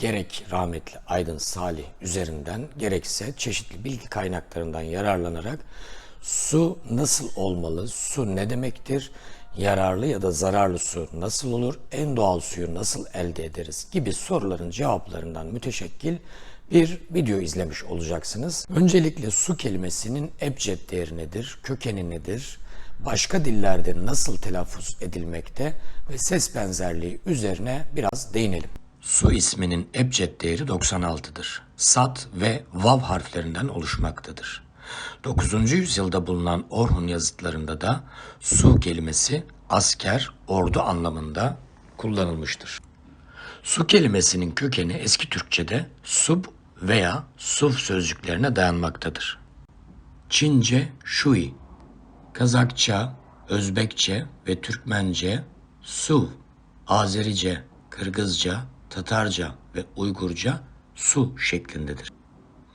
gerek rahmetli Aydın Salih üzerinden gerekse çeşitli bilgi kaynaklarından yararlanarak su nasıl olmalı, su ne demektir, yararlı ya da zararlı su nasıl olur, en doğal suyu nasıl elde ederiz gibi soruların cevaplarından müteşekkil bir video izlemiş olacaksınız. Öncelikle su kelimesinin ebced değeri nedir, kökeni nedir, başka dillerde nasıl telaffuz edilmekte ve ses benzerliği üzerine biraz değinelim. Su isminin ebced değeri 96'dır. Sat ve vav harflerinden oluşmaktadır. 9. yüzyılda bulunan Orhun yazıtlarında da su kelimesi asker, ordu anlamında kullanılmıştır. Su kelimesinin kökeni eski Türkçe'de sub veya suv sözcüklerine dayanmaktadır. Çince şui, Kazakça, Özbekçe ve Türkmence su, Azerice, Kırgızca, Tatarca ve Uygurca su şeklindedir.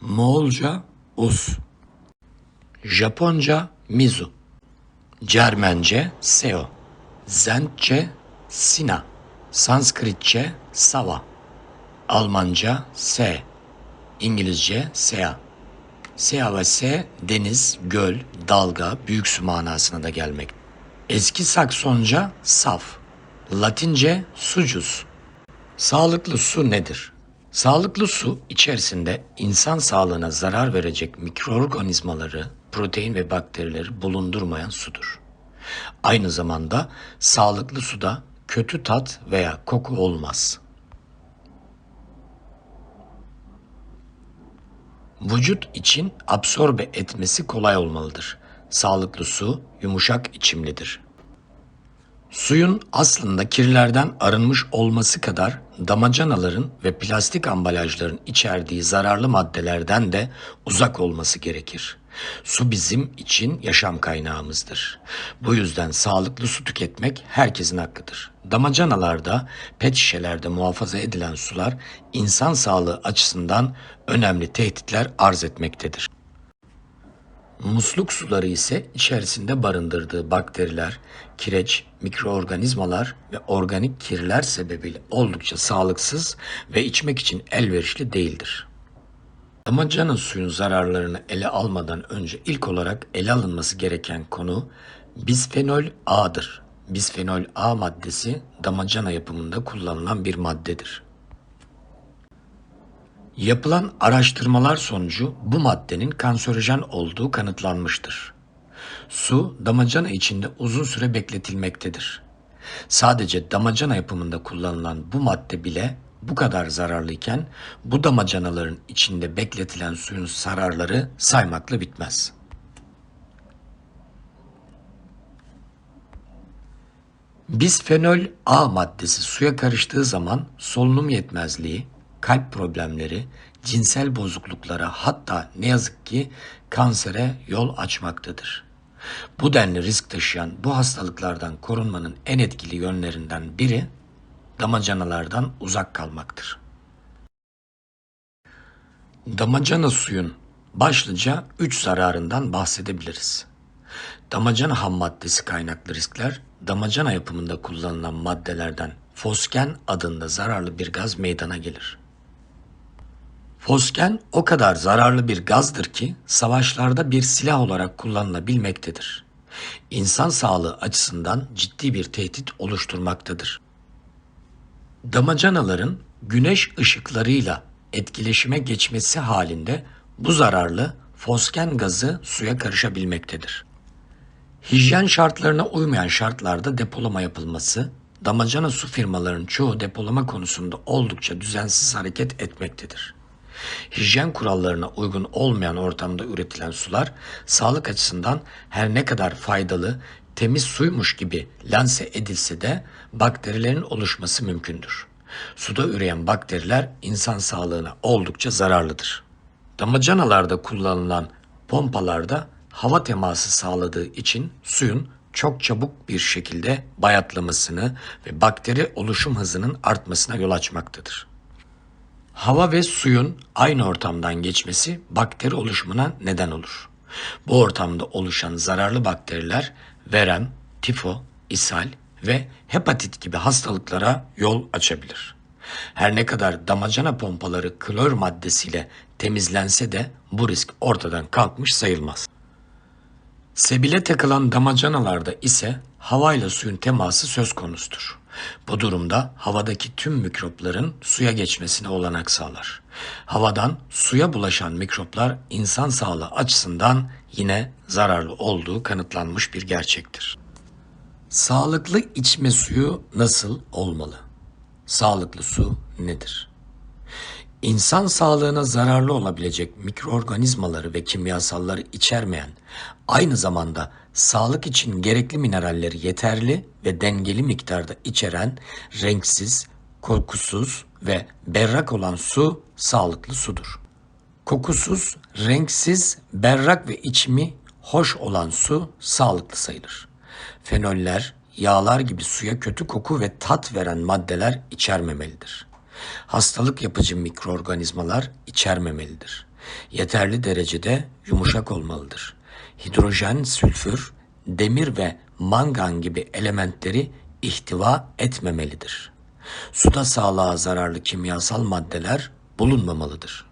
Moğolca us, Japonca mizu, Cermence seo, Zentçe sina, Sanskritçe sava, Almanca se, İngilizce sea. Sea ve se deniz, göl, dalga, büyük su manasına da gelmek. Eski Saksonca saf, Latince sucus. Sağlıklı su nedir? Sağlıklı su içerisinde insan sağlığına zarar verecek mikroorganizmaları, protein ve bakterileri bulundurmayan sudur. Aynı zamanda sağlıklı suda kötü tat veya koku olmaz. Vücut için absorbe etmesi kolay olmalıdır. Sağlıklı su yumuşak içimlidir. Suyun aslında kirlerden arınmış olması kadar damacanaların ve plastik ambalajların içerdiği zararlı maddelerden de uzak olması gerekir. Su bizim için yaşam kaynağımızdır. Bu yüzden sağlıklı su tüketmek herkesin hakkıdır. Damacanalarda, pet şişelerde muhafaza edilen sular insan sağlığı açısından önemli tehditler arz etmektedir. Musluk suları ise içerisinde barındırdığı bakteriler, kireç, mikroorganizmalar ve organik kirler sebebiyle oldukça sağlıksız ve içmek için elverişli değildir. Damacana suyun zararlarını ele almadan önce ilk olarak ele alınması gereken konu bisfenol A'dır. Bisfenol A maddesi damacana yapımında kullanılan bir maddedir. Yapılan araştırmalar sonucu bu maddenin kanserojen olduğu kanıtlanmıştır. Su damacana içinde uzun süre bekletilmektedir. Sadece damacana yapımında kullanılan bu madde bile bu kadar zararlıyken bu damacanaların içinde bekletilen suyun zararları saymakla bitmez. Bisfenol A maddesi suya karıştığı zaman solunum yetmezliği, kalp problemleri, cinsel bozukluklara hatta ne yazık ki kansere yol açmaktadır. Bu denli risk taşıyan bu hastalıklardan korunmanın en etkili yönlerinden biri damacanalardan uzak kalmaktır. Damacana suyun başlıca 3 zararından bahsedebiliriz. Damacana ham maddesi kaynaklı riskler, damacana yapımında kullanılan maddelerden fosgen adında zararlı bir gaz meydana gelir. Fosgen o kadar zararlı bir gazdır ki savaşlarda bir silah olarak kullanılabilmektedir. İnsan sağlığı açısından ciddi bir tehdit oluşturmaktadır. Damacanaların güneş ışıklarıyla etkileşime geçmesi halinde bu zararlı fosgen gazı suya karışabilmektedir. Hijyen şartlarına uymayan şartlarda depolama yapılması, damacana su firmalarının çoğu depolama konusunda oldukça düzensiz hareket etmektedir. Hijyen kurallarına uygun olmayan ortamda üretilen sular sağlık açısından her ne kadar faydalı, temiz suymuş gibi lanse edilse de bakterilerin oluşması mümkündür. Suda üreyen bakteriler insan sağlığına oldukça zararlıdır. Damacanalarda kullanılan pompalarda hava teması sağladığı için suyun çok çabuk bir şekilde bayatlamasını ve bakteri oluşum hızının artmasına yol açmaktadır. Hava ve suyun aynı ortamdan geçmesi bakteri oluşumuna neden olur. Bu ortamda oluşan zararlı bakteriler verem, tifo, ishal ve hepatit gibi hastalıklara yol açabilir. Her ne kadar damacana pompaları klor maddesiyle temizlense de bu risk ortadan kalkmış sayılmaz. Sebile takılan damacanalarda ise havayla suyun teması söz konusudur. Bu durumda havadaki tüm mikropların suya geçmesine olanak sağlar. Havadan suya bulaşan mikroplar insan sağlığı açısından yine zararlı olduğu kanıtlanmış bir gerçektir. Sağlıklı içme suyu nasıl olmalı? Sağlıklı su nedir? İnsan sağlığına zararlı olabilecek mikroorganizmaları ve kimyasalları içermeyen, aynı zamanda sağlık için gerekli mineralleri yeterli ve dengeli miktarda içeren renksiz, kokusuz ve berrak olan su sağlıklı sudur. Kokusuz, renksiz, berrak ve içimi hoş olan su sağlıklı sayılır. Fenoller, yağlar gibi suya kötü koku ve tat veren maddeler içermemelidir. Hastalık yapıcı mikroorganizmalar içermemelidir. Yeterli derecede yumuşak olmalıdır. Hidrojen, sülfür, demir ve mangan gibi elementleri ihtiva etmemelidir. Suda sağlığa zararlı kimyasal maddeler bulunmamalıdır.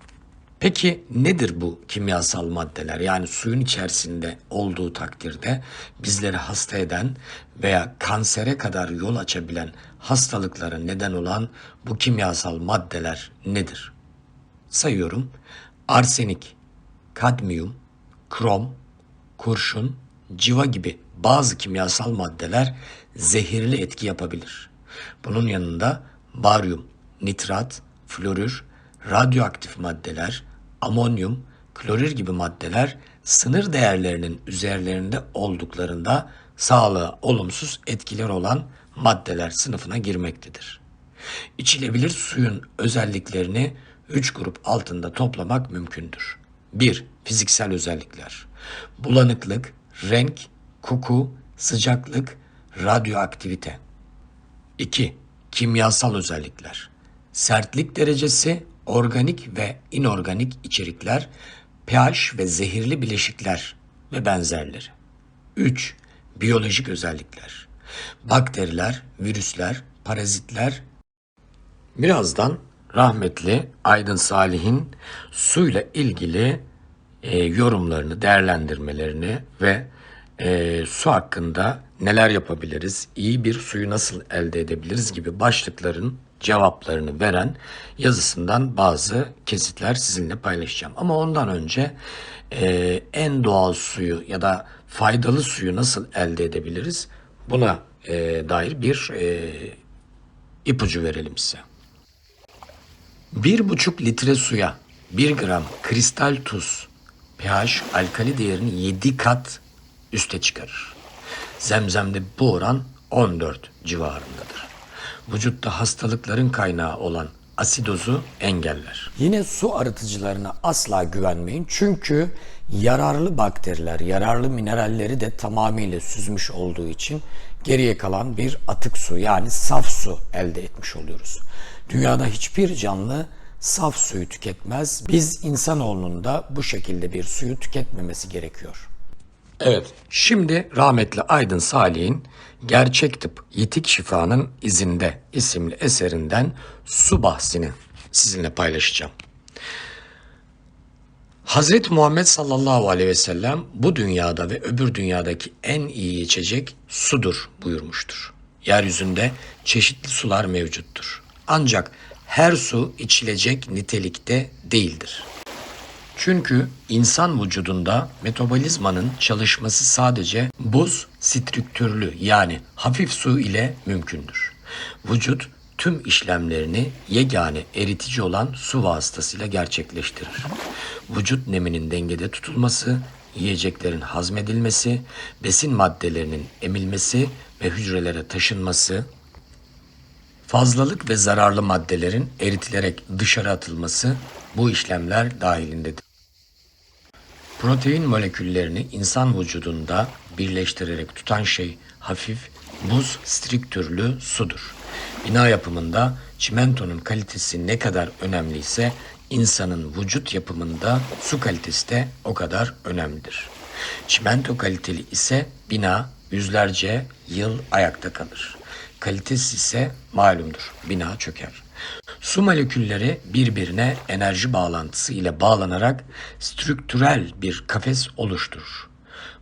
Peki nedir bu kimyasal maddeler? Yani suyun içerisinde olduğu takdirde bizleri hasta eden veya kansere kadar yol açabilen hastalıklara neden olan bu kimyasal maddeler nedir? Sayıyorum. Arsenik, kadmiyum, krom, kurşun, civa gibi bazı kimyasal maddeler zehirli etki yapabilir. Bunun yanında baryum, nitrat, florür, radyoaktif maddeler, amonyum, klorir gibi maddeler sınır değerlerinin üzerlerinde olduklarında sağlığa olumsuz etkiler olan maddeler sınıfına girmektedir. İçilebilir suyun özelliklerini 3 grup altında toplamak mümkündür. 1. Fiziksel özellikler. Bulanıklık, renk, koku, sıcaklık, radyoaktivite. 2. Kimyasal özellikler. Sertlik derecesi, organik ve inorganik içerikler, pH ve zehirli bileşikler ve benzerleri. 3. Biyolojik özellikler. Bakteriler, virüsler, parazitler. Birazdan rahmetli Aydın Salih'in suyla ilgili e, yorumlarını, değerlendirmelerini ve e, su hakkında neler yapabiliriz, iyi bir suyu nasıl elde edebiliriz gibi başlıkların cevaplarını veren yazısından bazı kesitler sizinle paylaşacağım. Ama ondan önce e, en doğal suyu ya da faydalı suyu nasıl elde edebiliriz buna e, dair bir e, ipucu verelim size. Bir buçuk litre suya 1 gram kristal tuz pH alkali değerini 7 kat üste çıkarır. Zemzemde bu oran 14 civarındadır. Vücutta hastalıkların kaynağı olan asidozu engeller. Yine su arıtıcılarına asla güvenmeyin. Çünkü yararlı bakteriler, yararlı mineralleri de tamamıyla süzmüş olduğu için geriye kalan bir atık su yani saf su elde etmiş oluyoruz. Dünyada hiçbir canlı saf suyu tüketmez. Biz insanoğlunun da bu şekilde bir suyu tüketmemesi gerekiyor. Evet, şimdi rahmetli Aydın Salih'in Gerçek Tıp Yitik Şifa'nın izinde isimli eserinden su bahsini sizinle paylaşacağım. Hazreti Muhammed sallallahu aleyhi ve sellem bu dünyada ve öbür dünyadaki en iyi içecek sudur buyurmuştur. Yeryüzünde çeşitli sular mevcuttur. Ancak her su içilecek nitelikte değildir. Çünkü insan vücudunda metabolizmanın çalışması sadece buz strüktürlü yani hafif su ile mümkündür. Vücut tüm işlemlerini yegane eritici olan su vasıtasıyla gerçekleştirir. Vücut neminin dengede tutulması, yiyeceklerin hazmedilmesi, besin maddelerinin emilmesi ve hücrelere taşınması, fazlalık ve zararlı maddelerin eritilerek dışarı atılması bu işlemler dahilindedir. Protein moleküllerini insan vücudunda birleştirerek tutan şey hafif buz strüktürlü sudur. Bina yapımında çimentonun kalitesi ne kadar önemliyse insanın vücut yapımında su kalitesi de o kadar önemlidir. Çimento kaliteli ise bina yüzlerce yıl ayakta kalır. Kalitesiz ise malumdur bina çöker. Su molekülleri birbirine enerji bağlantısı ile bağlanarak strüktürel bir kafes oluşturur.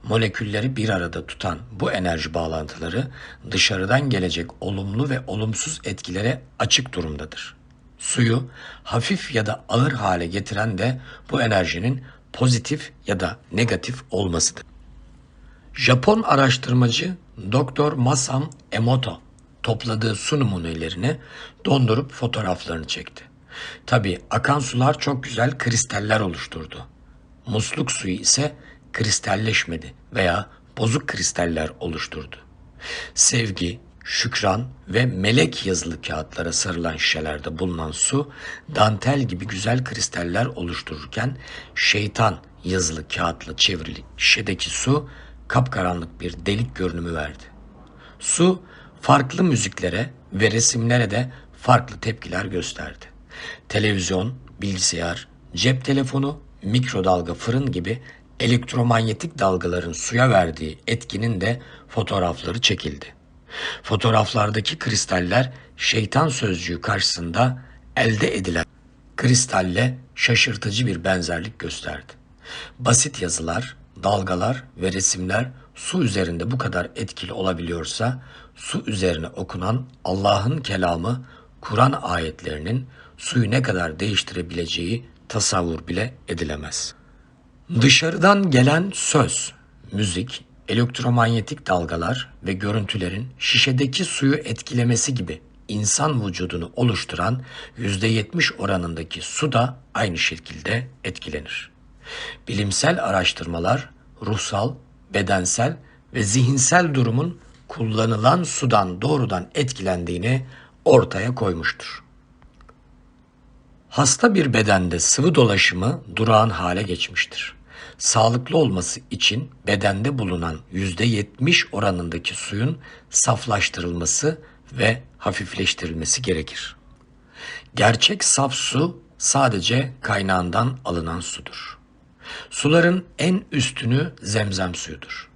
Molekülleri bir arada tutan bu enerji bağlantıları dışarıdan gelecek olumlu ve olumsuz etkilere açık durumdadır. Suyu hafif ya da ağır hale getiren de bu enerjinin pozitif ya da negatif olmasıdır. Japon araştırmacı Dr. Masam Emoto topladığı su numunelerini dondurup fotoğraflarını çekti. Tabi akan sular çok güzel kristaller oluşturdu. Musluk suyu ise kristalleşmedi veya bozuk kristaller oluşturdu. Sevgi, şükran ve melek yazılı kağıtlara sarılan şişelerde bulunan su dantel gibi güzel kristaller oluştururken şeytan yazılı kağıtla çevrili şişedeki su kapkaranlık bir delik görünümü verdi. Su farklı müziklere ve resimlere de farklı tepkiler gösterdi. Televizyon, bilgisayar, cep telefonu, mikrodalga fırın gibi elektromanyetik dalgaların suya verdiği etkinin de fotoğrafları çekildi. Fotoğraflardaki kristaller şeytan sözcüğü karşısında elde edilen kristalle şaşırtıcı bir benzerlik gösterdi. Basit yazılar, dalgalar ve resimler su üzerinde bu kadar etkili olabiliyorsa su üzerine okunan Allah'ın kelamı Kur'an ayetlerinin suyu ne kadar değiştirebileceği tasavvur bile edilemez. Dışarıdan gelen söz, müzik, elektromanyetik dalgalar ve görüntülerin şişedeki suyu etkilemesi gibi insan vücudunu oluşturan %70 oranındaki su da aynı şekilde etkilenir. Bilimsel araştırmalar ruhsal, bedensel ve zihinsel durumun kullanılan sudan doğrudan etkilendiğini ortaya koymuştur. Hasta bir bedende sıvı dolaşımı durağan hale geçmiştir. Sağlıklı olması için bedende bulunan %70 oranındaki suyun saflaştırılması ve hafifleştirilmesi gerekir. Gerçek saf su sadece kaynağından alınan sudur. Suların en üstünü zemzem suyudur.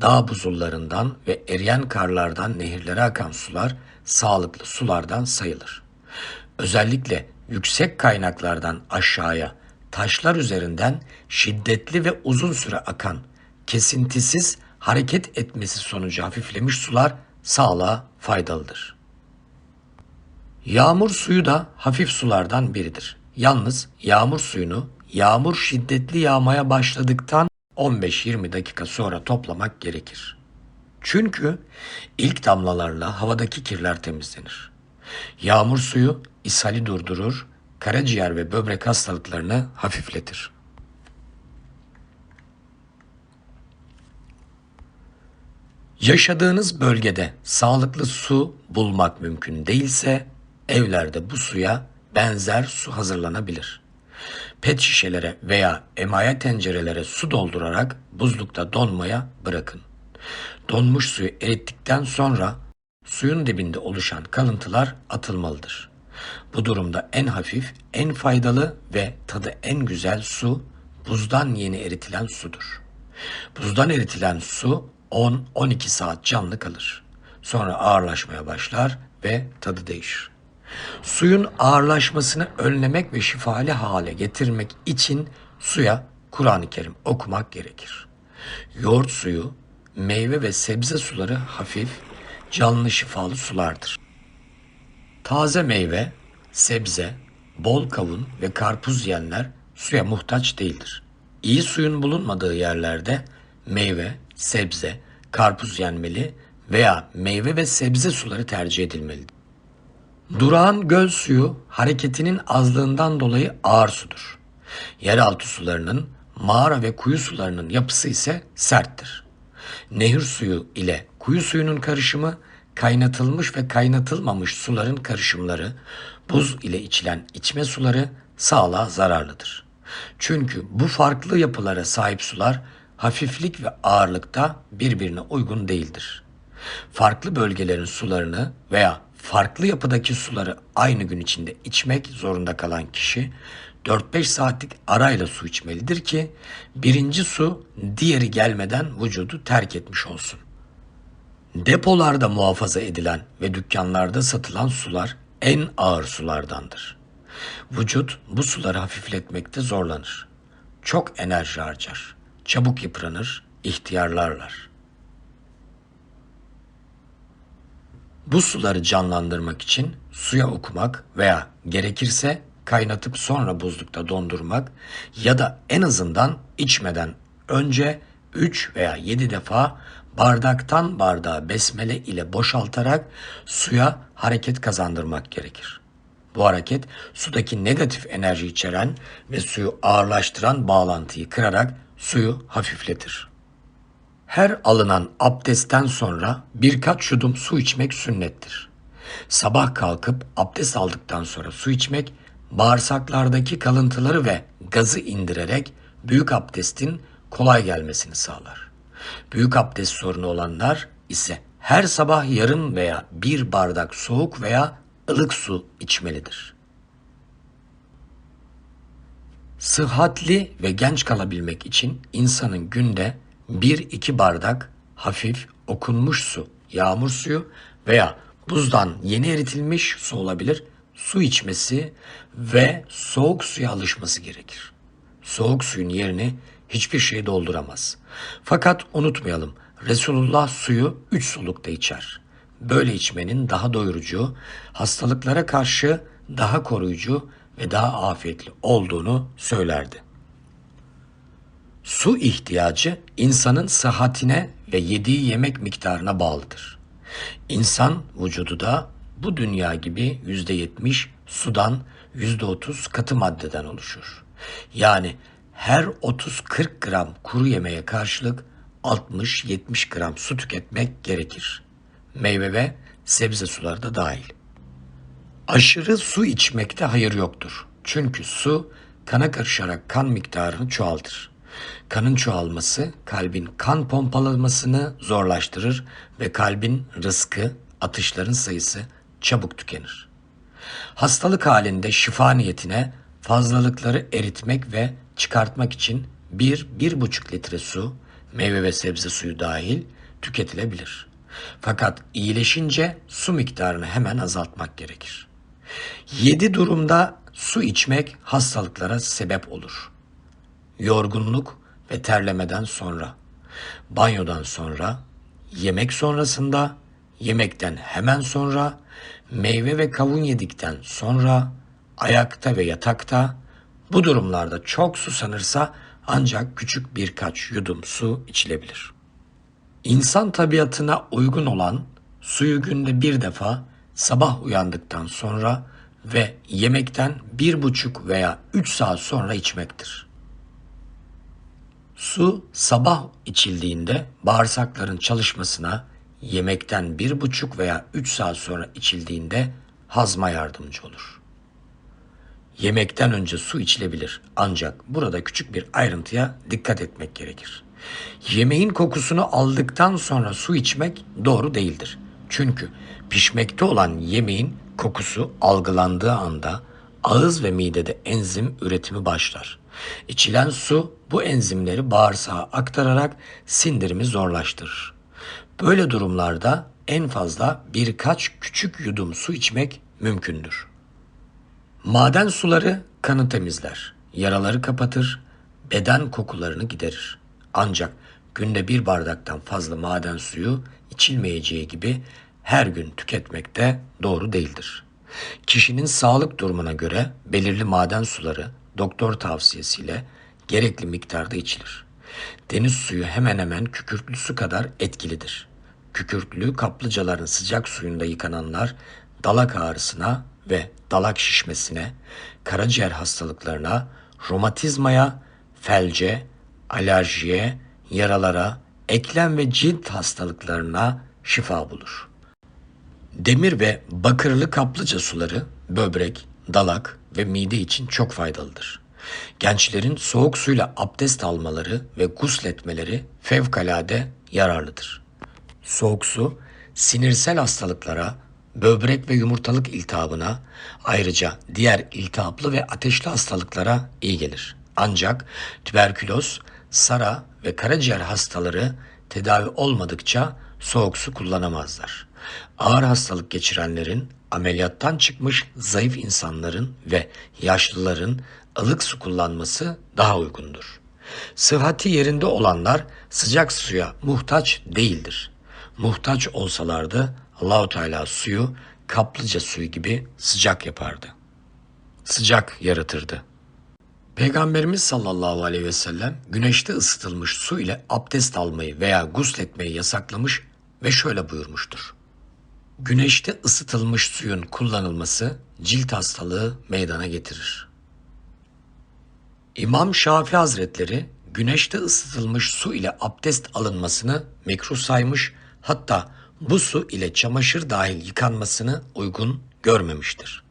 Dağ buzullarından ve eriyen karlardan nehirlere akan sular sağlıklı sulardan sayılır. Özellikle yüksek kaynaklardan aşağıya taşlar üzerinden şiddetli ve uzun süre akan, kesintisiz hareket etmesi sonucu hafiflemiş sular sağlığa faydalıdır. Yağmur suyu da hafif sulardan biridir. Yalnız yağmur suyunu yağmur şiddetli yağmaya başladıktan 15-20 dakika sonra toplamak gerekir. Çünkü ilk damlalarla havadaki kirler temizlenir. Yağmur suyu ishali durdurur, karaciğer ve böbrek hastalıklarını hafifletir. Yaşadığınız bölgede sağlıklı su bulmak mümkün değilse evlerde bu suya benzer su hazırlanabilir. Pet şişelere veya emaye tencerelere su doldurarak buzlukta donmaya bırakın. Donmuş suyu erittikten sonra suyun dibinde oluşan kalıntılar atılmalıdır. Bu durumda en hafif, en faydalı ve tadı en güzel su buzdan yeni eritilen sudur. Buzdan eritilen su 10-12 saat canlı kalır. Sonra ağırlaşmaya başlar ve tadı değişir. Suyun ağırlaşmasını önlemek ve şifalı hale getirmek için suya Kur'an-ı Kerim okumak gerekir. Yoğurt suyu, meyve ve sebze suları hafif, canlı şifalı sulardır. Taze meyve, sebze, bol kavun ve karpuz yiyenler suya muhtaç değildir. İyi suyun bulunmadığı yerlerde meyve, sebze, karpuz yenmeli veya meyve ve sebze suları tercih edilmelidir. Durağan göl suyu hareketinin azlığından dolayı ağır sudur. Yeraltı sularının, mağara ve kuyu sularının yapısı ise serttir. Nehir suyu ile kuyu suyunun karışımı kaynatılmış ve kaynatılmamış suların karışımları, buz ile içilen içme suları sağlığa zararlıdır. Çünkü bu farklı yapılara sahip sular hafiflik ve ağırlıkta birbirine uygun değildir. Farklı bölgelerin sularını veya farklı yapıdaki suları aynı gün içinde içmek zorunda kalan kişi 4-5 saatlik arayla su içmelidir ki birinci su diğeri gelmeden vücudu terk etmiş olsun. Depolarda muhafaza edilen ve dükkanlarda satılan sular en ağır sulardandır. Vücut bu suları hafifletmekte zorlanır. Çok enerji harcar, çabuk yıpranır, ihtiyarlarlar. Bu suları canlandırmak için suya okumak veya gerekirse kaynatıp sonra buzlukta dondurmak ya da en azından içmeden önce 3 veya 7 defa bardaktan bardağa besmele ile boşaltarak suya hareket kazandırmak gerekir. Bu hareket sudaki negatif enerji içeren ve suyu ağırlaştıran bağlantıyı kırarak suyu hafifletir. Her alınan abdestten sonra birkaç yudum su içmek sünnettir. Sabah kalkıp abdest aldıktan sonra su içmek bağırsaklardaki kalıntıları ve gazı indirerek büyük abdestin kolay gelmesini sağlar. Büyük abdest sorunu olanlar ise her sabah yarım veya bir bardak soğuk veya ılık su içmelidir. Sıhhatli ve genç kalabilmek için insanın günde 1-2 bardak hafif okunmuş su, yağmur suyu veya buzdan yeni eritilmiş su olabilir su içmesi ve soğuk suya alışması gerekir. Soğuk suyun yerini hiçbir şey dolduramaz. Fakat unutmayalım Resulullah suyu üç solukta içer. Böyle içmenin daha doyurucu, hastalıklara karşı daha koruyucu ve daha afiyetli olduğunu söylerdi. Su ihtiyacı insanın sıhhatine ve yediği yemek miktarına bağlıdır. İnsan vücudu da bu dünya gibi yüzde yetmiş sudan yüzde otuz katı maddeden oluşur. Yani her 30-40 gram kuru yemeğe karşılık 60-70 gram su tüketmek gerekir. Meyve ve sebze suları da dahil. Aşırı su içmekte hayır yoktur. Çünkü su kana karışarak kan miktarını çoğaltır. Kanın çoğalması kalbin kan pompalamasını zorlaştırır ve kalbin rızkı, atışların sayısı çabuk tükenir. Hastalık halinde şifa niyetine fazlalıkları eritmek ve çıkartmak için 1-1,5 litre su, meyve ve sebze suyu dahil tüketilebilir. Fakat iyileşince su miktarını hemen azaltmak gerekir. 7 durumda su içmek hastalıklara sebep olur. Yorgunluk ve terlemeden sonra, banyodan sonra, yemek sonrasında, yemekten hemen sonra, meyve ve kavun yedikten sonra, ayakta ve yatakta, bu durumlarda çok susanırsa ancak küçük birkaç yudum su içilebilir. İnsan tabiatına uygun olan suyu günde bir defa sabah uyandıktan sonra ve yemekten bir buçuk veya üç saat sonra içmektir. Su sabah içildiğinde bağırsakların çalışmasına, yemekten bir buçuk veya üç saat sonra içildiğinde hazma yardımcı olur. Yemekten önce su içilebilir ancak burada küçük bir ayrıntıya dikkat etmek gerekir. Yemeğin kokusunu aldıktan sonra su içmek doğru değildir. Çünkü pişmekte olan yemeğin kokusu algılandığı anda ağız ve midede enzim üretimi başlar. İçilen su bu enzimleri bağırsağa aktararak sindirimi zorlaştırır. Böyle durumlarda en fazla birkaç küçük yudum su içmek mümkündür. Maden suları kanı temizler, yaraları kapatır, beden kokularını giderir. Ancak günde bir bardaktan fazla maden suyu içilmeyeceği gibi her gün tüketmek de doğru değildir. Kişinin sağlık durumuna göre belirli maden suları doktor tavsiyesiyle gerekli miktarda içilir. Deniz suyu hemen hemen kükürtlü su kadar etkilidir. Kükürtlü kaplıcaların sıcak suyunda yıkananlar dalak ağrısına ve dalak şişmesine, karaciğer hastalıklarına, romatizmaya, felce, alerjiye, yaralara, eklem ve cilt hastalıklarına şifa bulur. Demir ve bakırlı kaplıca suları böbrek, dalak ve mide için çok faydalıdır. Gençlerin soğuk suyla abdest almaları ve gusletmeleri fevkalade yararlıdır. Soğuk su sinirsel hastalıklara, böbrek ve yumurtalık iltihabına, ayrıca diğer iltihaplı ve ateşli hastalıklara iyi gelir. Ancak tüberküloz, sara ve karaciğer hastaları tedavi olmadıkça soğuk su kullanamazlar. Ağır hastalık geçirenlerin, ameliyattan çıkmış zayıf insanların ve yaşlıların ılık su kullanması daha uygundur. Sıhhati yerinde olanlar sıcak suya muhtaç değildir. Muhtaç olsalardı Allahu Teala suyu kaplıca suyu gibi sıcak yapardı. Sıcak yaratırdı. Peygamberimiz sallallahu aleyhi ve sellem güneşte ısıtılmış su ile abdest almayı veya gusletmeyi yasaklamış ve şöyle buyurmuştur. Güneşte ısıtılmış suyun kullanılması cilt hastalığı meydana getirir. İmam Şafii Hazretleri güneşte ısıtılmış su ile abdest alınmasını mekruh saymış hatta bu su ile çamaşır dahil yıkanmasını uygun görmemiştir.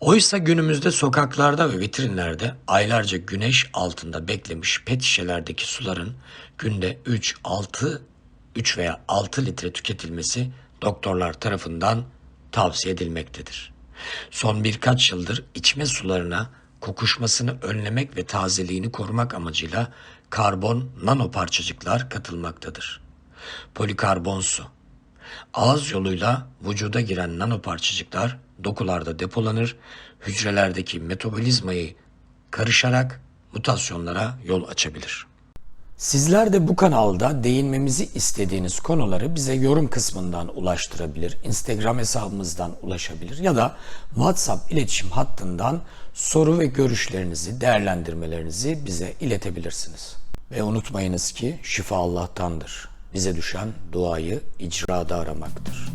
Oysa günümüzde sokaklarda ve vitrinlerde aylarca güneş altında beklemiş pet şişelerdeki suların günde 3, 6, 3 veya 6 litre tüketilmesi doktorlar tarafından tavsiye edilmektedir. Son birkaç yıldır içme sularına kokuşmasını önlemek ve tazeliğini korumak amacıyla karbon nano parçacıklar katılmaktadır. Polikarbon su Ağız yoluyla vücuda giren nanoparçacıklar dokularda depolanır, hücrelerdeki metabolizmayı karışarak mutasyonlara yol açabilir. Sizler de bu kanalda değinmemizi istediğiniz konuları bize yorum kısmından ulaştırabilir, Instagram hesabımızdan ulaşabilir ya da WhatsApp iletişim hattından soru ve görüşlerinizi, değerlendirmelerinizi bize iletebilirsiniz. Ve unutmayınız ki şifa Allah'tandır. Bize düşen duayı icrada aramaktır.